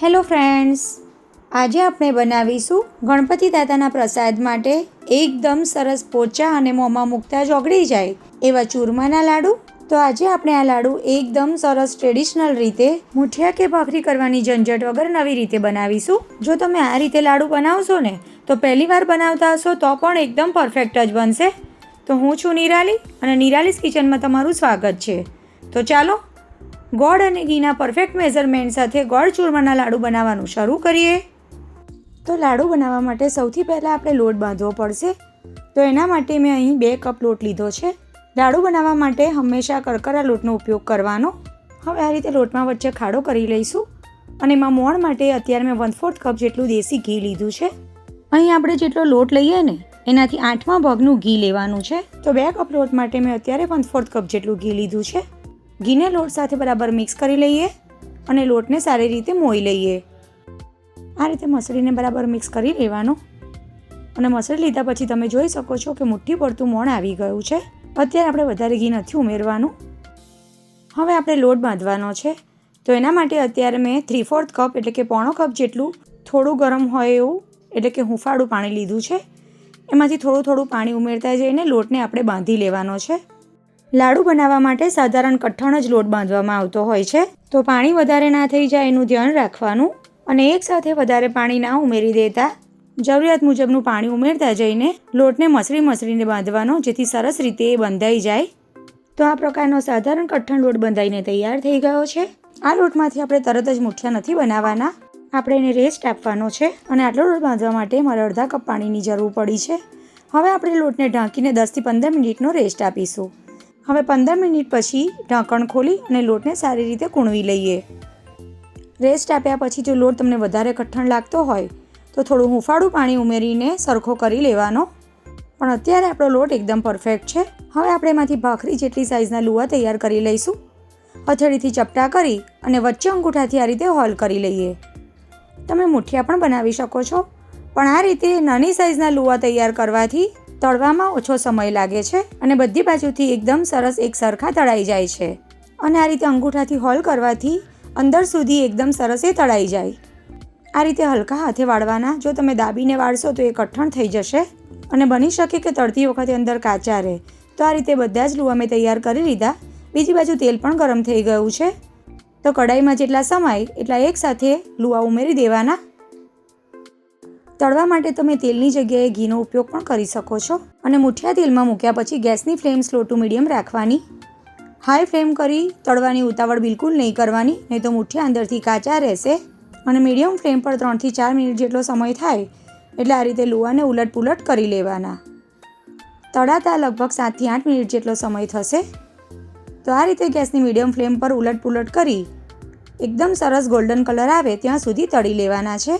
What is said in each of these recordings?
Hello friends, આજે આપણે બનાવીશું ગણપતિ દાદાના પ્રસાદ માટે એકદમ સરસ પોચા અને મોંમાં મૂકતા જ ઓગળી જાય એવા ચૂરમાના લાડુ. તો આજે આપણે આ લાડુ એકદમ સરસ ટ્રેડિશનલ રીતે મુઠિયા કે ભાખરી કરવાની ઝંઝટ વગર નવી રીતે બનાવીશું. જો તમે આ રીતે લાડુ બનાવશો ને, તો પહેલી વાર બનાવતા હશો તો પણ એકદમ પરફેક્ટ જ બનશે. તો હું છું નિરાલી અને નિરાલીસ કિચનમાં તમારું સ્વાગત છે. તો ચાલો ગોળ અને ઘીના પરફેક્ટ મેઝરમેન્ટ સાથે ગોળ ચૂરમાના લાડુ બનાવવાનું શરૂ કરીએ. તો લાડુ બનાવવા માટે સૌથી પહેલાં આપણે લોટ બાંધવો પડશે. તો એના માટે મેં અહીં બે કપ લોટ લીધો છે. લાડુ બનાવવા માટે હંમેશા કરકરા લોટનો ઉપયોગ કરવાનો. હવે આ રીતે લોટમાં વચ્ચે ખાડો કરી લઈશું. અને એમાં મોણ માટે અત્યારે મેં વન ફોર્થ કપ જેટલું દેશી ઘી લીધું છે. અહીં આપણે જેટલો લોટ લઈએ ને, એનાથી આઠમા ભાગનું ઘી લેવાનું છે. તો બે કપ લોટ માટે મેં અત્યારે વન ફોર્થ કપ જેટલું ઘી લીધું છે. ઘીને લોટ સાથે બરાબર મિક્સ કરી લઈએ અને લોટને સારી રીતે મોઈ લઈએ. આ રીતે મસળીને બરાબર મિક્સ કરી લેવાનો. અને મસળી લીધા પછી તમે જોઈ શકો છો કે મુઠ્ઠી પડતું મોણ આવી ગયું છે. અત્યારે આપણે વધારે ઘી નથી ઉમેરવાનું. હવે આપણે લોટ બાંધવાનો છે. તો એના માટે અત્યારે મેં થ્રી ફોર્થ કપ એટલે કે પોણો કપ જેટલું થોડું ગરમ હોય એવું, એટલે કે હુંફાળું પાણી લીધું છે. એમાંથી થોડું થોડું પાણી ઉમેરતા જઈને લોટને આપણે બાંધી લેવાનો છે. લાડુ બનાવવા માટે સાધારણ કઠણ જ લોટ બાંધવામાં આવતો હોય છે. તો પાણી વધારે ના થઈ જાય એનું ધ્યાન રાખવાનું અને એકસાથે વધારે પાણી ના ઉમેરી દેતા જરૂરિયાત મુજબનું પાણી ઉમેરતા જઈને લોટને મસળી મસળીને બાંધવાનો જેથી સરસ રીતે એ બંધાઈ જાય. તો આ પ્રકારનો સાધારણ કઠણ લોટ બંધાઈને તૈયાર થઈ ગયો છે. આ લોટમાંથી આપણે તરત જ મૂઠિયા નથી બનાવવાના. આપણે એને રેસ્ટ આપવાનો છે અને આટલો લોટ બાંધવા માટે મારે અડધા કપ પાણીની જરૂર પડી છે. હવે આપણે લોટને ઢાંકીને દસથી પંદર મિનિટનો રેસ્ટ આપીશું. હવે પંદર મિનિટ પછી ઢાંકણ ખોલી અને લોટને સારી રીતે કૂણવી લઈએ. રેસ્ટ આપ્યા પછી જો લોટ તમને વધારે કઠણ લાગતો હોય, તો થોડું હુંફાળું પાણી ઉમેરીને સરખો કરી લેવાનો. પણ અત્યારે આપણો લોટ એકદમ પરફેક્ટ છે. હવે આપણે એમાંથી ભાખરી જેટલી સાઇઝના લુવા તૈયાર કરી લઈશું. હથેળીથી ચપટા કરી અને વચ્ચે અંગૂઠાથી આ રીતે હોલ કરી લઈએ. તમે મુઠિયા પણ બનાવી શકો છો. પણ આ રીતે નાની સાઇઝના લુવા તૈયાર કરવાથી તળવામાં ઓછો સમય લાગે છે અને બધી બાજુથી એકદમ સરસ એક સરખા તળાઈ જાય છે. અને આ રીતે અંગૂઠાથી હોલ કરવાથી અંદર સુધી એકદમ સરસ એ તળાઈ જાય. આ રીતે હલકા હાથે વાળવાના, જો તમે દાબીને વાળશો તો એ કઠણ થઈ જશે અને બની શકે કે તળતી વખતે અંદર કાચા રહે. તો આ રીતે બધા જ લુવા મેં તૈયાર કરી લીધા. બીજી બાજુ તેલ પણ ગરમ થઈ ગયું છે. તો કડાઈમાં જેટલા સમાય એટલા એકસાથે લુવા ઉમેરી દેવાના. તળવા માટે તમે તેલની જગ્યાએ ઘીનો ઉપયોગ પણ કરી શકો છો અને મુઠિયા તેલમાં મૂક્યા પછી ગેસની ફ્લેમ સ્લો ટુ મીડિયમ રાખવાની. હાઈ ફ્લેમ કરી તળવાની ઉતાવળ બિલકુલ નહીં કરવાની, નહીં તો મુઠિયા અંદરથી કાચા રહેશે અને મીડિયમ ફ્લેમ પર ત્રણથી ચાર મિનિટ જેટલો સમય થાય એટલે આ રીતે લુવાને ઉલટ પુલટ કરી લેવાના. તળાતા લગભગ સાતથી આઠ મિનિટ જેટલો સમય થશે. તો આ રીતે ગેસની મીડિયમ ફ્લેમ પર ઉલટ પુલટ કરી એકદમ સરસ ગોલ્ડન કલર આવે ત્યાં સુધી તળી લેવાના છે.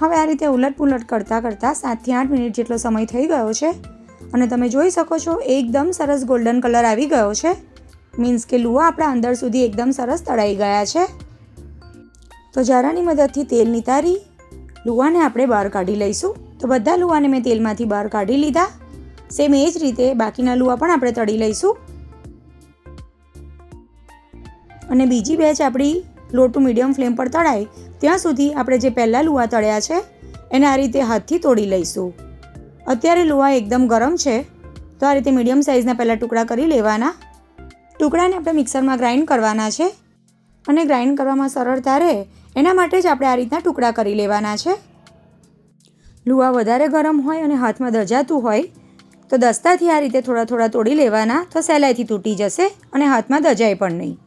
હવે આ રીતે ઉલટપુલટ કરતાં કરતાં સાતથી આઠ મિનિટ જેટલો સમય થઈ ગયો છે અને તમે જોઈ શકો છો એકદમ સરસ ગોલ્ડન કલર આવી ગયો છે. મીન્સ કે લુવા આપણા અંદર સુધી એકદમ સરસ તળાઈ ગયા છે. તો જારાની મદદથી તેલ નિતારી લુવાને આપણે બહાર કાઢી લઈશું. તો બધા લુવાને મેં તેલમાંથી બહાર કાઢી લીધા. સેમ એ જ રીતે બાકીના લુવા પણ આપણે તળી લઈશું. અને બીજી બેચ આપણી લો મીડિયમ ફ્લેમ પર તળાય. ત્યાં સુધી આપણે જે પહેલાં લુવા તળ્યા છે, એને આ રીતે હાથથી તોડી લઈશું. અત્યારે લુવા એકદમ ગરમ છે, તો આ રીતે મીડિયમ સાઇઝના પહેલાં ટુકડા કરી લેવાના. ટુકડાને આપણે મિક્સરમાં ગ્રાઇન્ડ કરવાના છે અને ગ્રાઇન્ડ કરવામાં સરળતા રહે એના માટે જ આપણે આ રીતના ટુકડા કરી લેવાના છે. લુવા વધારે ગરમ હોય અને હાથમાં દજાતું હોય, તો દસ્તાથી આ રીતે થોડા થોડા તોડી લેવાના, તો સહેલાઈથી તૂટી જશે અને હાથમાં દજાય પણ નહીં.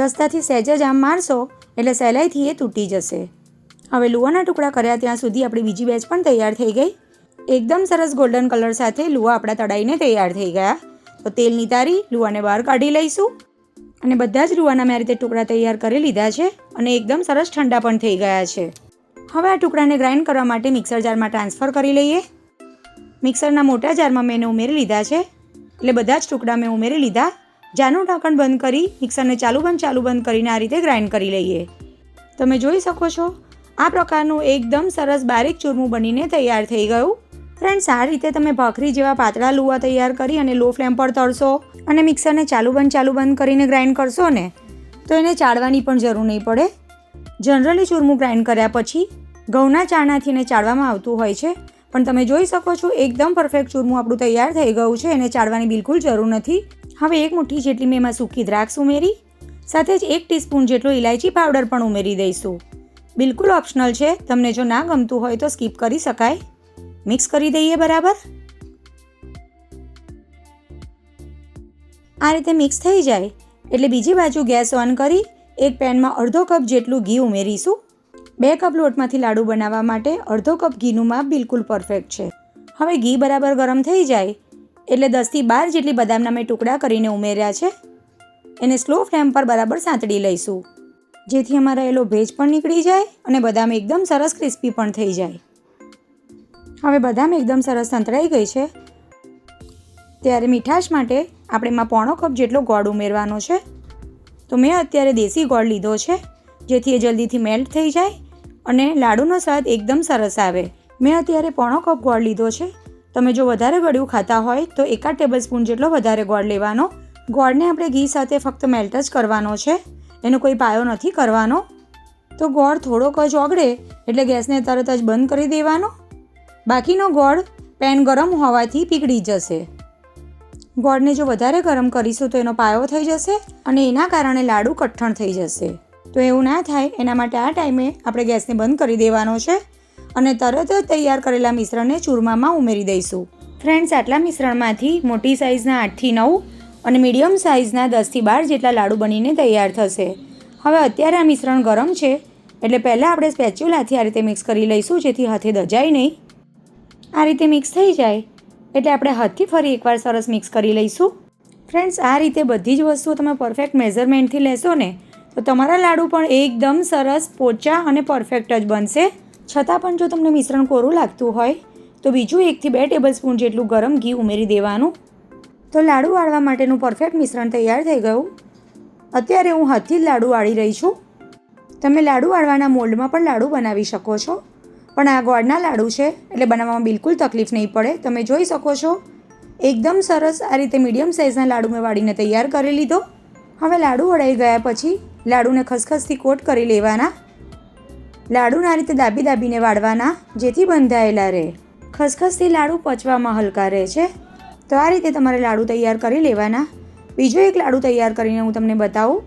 દસ્તાથી સહેજ જ આમ મારશો, એટલે સહેલાઈથી એ તૂટી જશે. હવે લુવાના ટુકડા કર્યા ત્યાં સુધી આપણી બીજી બેચ પણ તૈયાર થઈ ગઈ. એકદમ સરસ ગોલ્ડન કલર સાથે લુવા આપણા તળાઈને તૈયાર થઈ ગયા. તો તેલ નિતારી લુવાને બહાર કાઢી લઈશું. અને બધા જ લુવાના મેં રીતે ટુકડા તૈયાર કરી લીધા છે અને એકદમ સરસ ઠંડા પણ થઈ ગયા છે. હવે આ ટુકડાને ગ્રાઇન્ડ કરવા માટે મિક્સર જારમાં ટ્રાન્સફર કરી લઈએ. મિક્સરના મોટા જારમાં મેં એને ઉમેરી લીધા છે. એટલે બધા જ ટુકડા મેં ઉમેરી લીધા. જારનું ઢાંકણ બંધ કરી, મિક્સરને ચાલુ બંધ ચાલુ બંધ કરીને આ રીતે ગ્રાઇન્ડ કરી લઈએ. તમે જોઈ શકો છો, આ પ્રકારનું એકદમ સરસ બારીક ચૂરમું બનીને તૈયાર થઈ ગયું. ફ્રેન્ડ્સ, આ રીતે તમે ભાખરી જેવા પાતળા લુવા તૈયાર કરી અને લો ફ્લેમ પર તળશો અને મિક્સરને ચાલુ બંધ ચાલુ બંધ કરીને ગ્રાઇન્ડ કરશો ને, તો એને ચાળવાની પણ જરૂર નહીં પડે. જનરલી ચૂરમું ગ્રાઇન્ડ કર્યા પછી ઘઉંના ચાણાથી એને ચાળવામાં આવતું હોય છે. પણ તમે જોઈ શકો છો, એકદમ પરફેક્ટ ચૂરમું આપણું તૈયાર થઈ ગયું છે એને ચાળવાની બિલકુલ જરૂર નથી. હવે એક મુઠ્ઠી જેટલી મેં એમાં સૂકી દ્રાક્ષ ઉમેરી, સાથે જ એક ટીસ્પૂન જેટલો ઇલાયચી પાવડર પણ ઉમેરી દઈશું. બિલકુલ ઓપ્શનલ છે, તમને જો ના ગમતું હોય તો સ્કીપ કરી શકાય. મિક્સ કરી દઈએ બરાબર? આ રીતે મિક્સ થઈ જાય, એટલે બીજી બાજુ ગેસ ઓન કરી, એક પેનમાં અડધો કપ જેટલું ઘી ઉમેરીશું. બે કપ લોટમાંથી લાડુ બનાવવા માટે અડધો કપ ઘીનું માપ બિલકુલ પરફેક્ટ છે. હવે ઘી બરાબર ગરમ થઈ જાય એટલે દસથી બાર જેટલી બદામના મેં ટુકડા કરીને ઉમેર્યા છે. એને સ્લો ફ્લેમ પર બરાબર સાંતળી લઈશું. જેથી અમારા એલો ભેજ પણ નીકળી જાય અને બદામ એકદમ સરસ ક્રિસ્પી પણ થઈ જાય. હવે બદામ એકદમ સરસ સંતળાઈ ગઈ છે. ત્યારે મીઠાશ માટે આપણે એમાં પોણો કપ જેટલો ગોળ ઉમેરવાનો છે. તો મેં અત્યારે દેશી ગોળ લીધો છે, જેથી એ જલ્દીથી મેલ્ટ થઈ જાય અને લાડુનો સ્વાદ એકદમ સરસ આવે. મેં અત્યારે પોણો કપ ગોળ લીધો છે. તમે જો વધારે ગળ્યું ખાતા હોય તો એકાદ ટેબલ સ્પૂન જેટલો વધારે ગોળ લેવાનો. ગોળને આપણે ઘી સાથે ફક્ત મેલ્ટ જ કરવાનો છે. એનો કોઈ પાયો નથી કરવાનો. તો ગોળ થોડોક જ ઓગળે એટલે ગેસને તરત જ બંધ કરી દેવાનો. બાકીનો ગોળ પેન ગરમ હોવાથી પીગળી જશે. ગોળને જો વધારે ગરમ કરીશું તો એનો પાયો થઈ જશે અને એના કારણે લાડુ કઠણ થઈ જશે. તો એવું ના થાય, એના માટે આ ટાઈમે આપણે ગેસને બંધ કરી દેવાનો છે અને તરત જ તૈયાર કરેલા મિશ્રણને ચૂરમામાં ઉમેરી દઈશું. ફ્રેન્ડ્સ, આટલા મિશ્રણમાંથી મોટી સાઇઝના આઠથી નવ અને મીડિયમ સાઇઝના દસથી બાર જેટલા લાડુ બનીને તૈયાર થશે. હવે અત્યારે આ મિશ્રણ ગરમ છે, એટલે પહેલાં આપણે સ્પેચ્યુલાથી આ રીતે મિક્સ કરી લઈશું, જેથી હાથે દજાય નહીં. આ રીતે મિક્સ થઈ જાય, એટલે આપણે હાથથી ફરી એકવાર સરસ મિક્સ કરી લઈશું. ફ્રેન્ડ્સ, આ રીતે બધી જ વસ્તુઓ તમે પરફેક્ટ મેઝરમેન્ટથી લેશો ને તો તમારા લાડુ પણ એકદમ સરસ, પોચા અને પરફેક્ટ જ બનશે. છતાં પણ જો તમને મિશ્રણ કોરું લાગતું હોય, તો બીજું એકથી બે ટેબલ સ્પૂન જેટલું ગરમ ઘી ઉમેરી દેવાનું. તો લાડુ વાળવા માટેનું પરફેક્ટ મિશ્રણ તૈયાર થઈ ગયું. અત્યારે હું હાથથી જ લાડુ વાળી રહી છું. તમે લાડુ વાળવાના મોલ્ડમાં પણ લાડુ બનાવી શકો છો. પણ આ ગોળના લાડુ છે, એટલે બનાવવામાં બિલકુલ તકલીફ નહીં પડે. તમે જોઈ શકો છો. એકદમ સરસ આ રીતે મીડિયમ સાઇઝના લાડુ મેં વાળીને તૈયાર કરી લીધો. હવે લાડુ વળાઈ ગયા પછી લાડુને ખસખસથી કોટ કરી લેવાના. લાડુને રીતે દાબી દાબીને વાળવાના, જેથી બંધાયેલા રહે. ખસખસથી લાડુ પચવામાં હલકા રહે છે. તો આ રીતે તમારે લાડુ તૈયાર કરી લેવાના. બીજો એક લાડુ તૈયાર કરીને હું તમને બતાવું.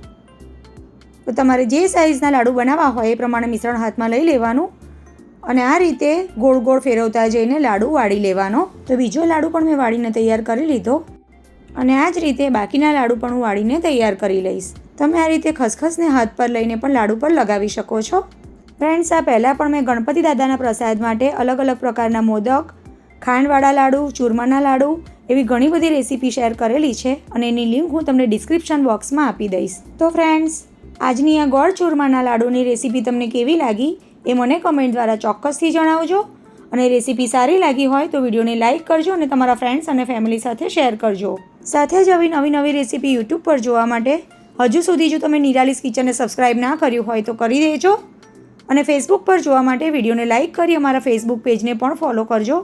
તો તમારે જે સાઇઝના લાડુ બનાવવા હોય એ પ્રમાણે મિશ્રણ હાથમાં લઈ લેવાનું અને આ રીતે ગોળ ગોળ ફેરવતા જઈને લાડુ વાળી લેવાનો. તો બીજો લાડુ પણ મેં વાળીને તૈયાર કરી લીધો. અને આ જ રીતે બાકીના લાડુ પણ હું વાળીને તૈયાર કરી લઈશ. તમે આ રીતે ખસખસને હાથ પર લઈને પણ લાડુ પર લગાવી શકો છો. ફ્રેન્ડ્સ, આ પહેલાં પણ મેં ગણપતિ દાદાના પ્રસાદ માટે અલગ અલગ પ્રકારના મોદક, ખાંડવાળા લાડુ, ચૂરમાના લાડુ એવી ઘણી બધી રેસીપી શેર કરેલી છે અને એની લિંક હું તમને ડિસ્ક્રિપ્શન બોક્સમાં આપી દઈશ. તો ફ્રેન્ડ્સ, આજની આ ગોળ ચૂરમાના લાડુની રેસીપી તમને કેવી લાગી એ મને કમેન્ટ દ્વારા ચોક્કસથી જણાવજો. અને રેસીપી સારી લાગી હોય તો વિડીયોને લાઇક કરજો અને તમારા ફ્રેન્ડ્સ અને ફેમિલી સાથે શેર કરજો. સાથે જ આવી નવી નવી રેસીપી યુટ્યુબ પર જોવા માટે હજુ સુધી જો તમે નિરાલીસ કિચનને સબસ્ક્રાઇબ ના કર્યું હોય તો કરી દેજો અને ફેસબુક પર જોવા માટે વિડીયોને લાઇક કરી અમારા ફેસબુક પેજને પણ ફોલો કરજો.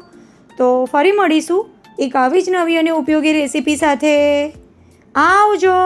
તો ફરી મળીશું એક આવી જ નવી અને ઉપયોગી રેસીપી સાથે. આવજો!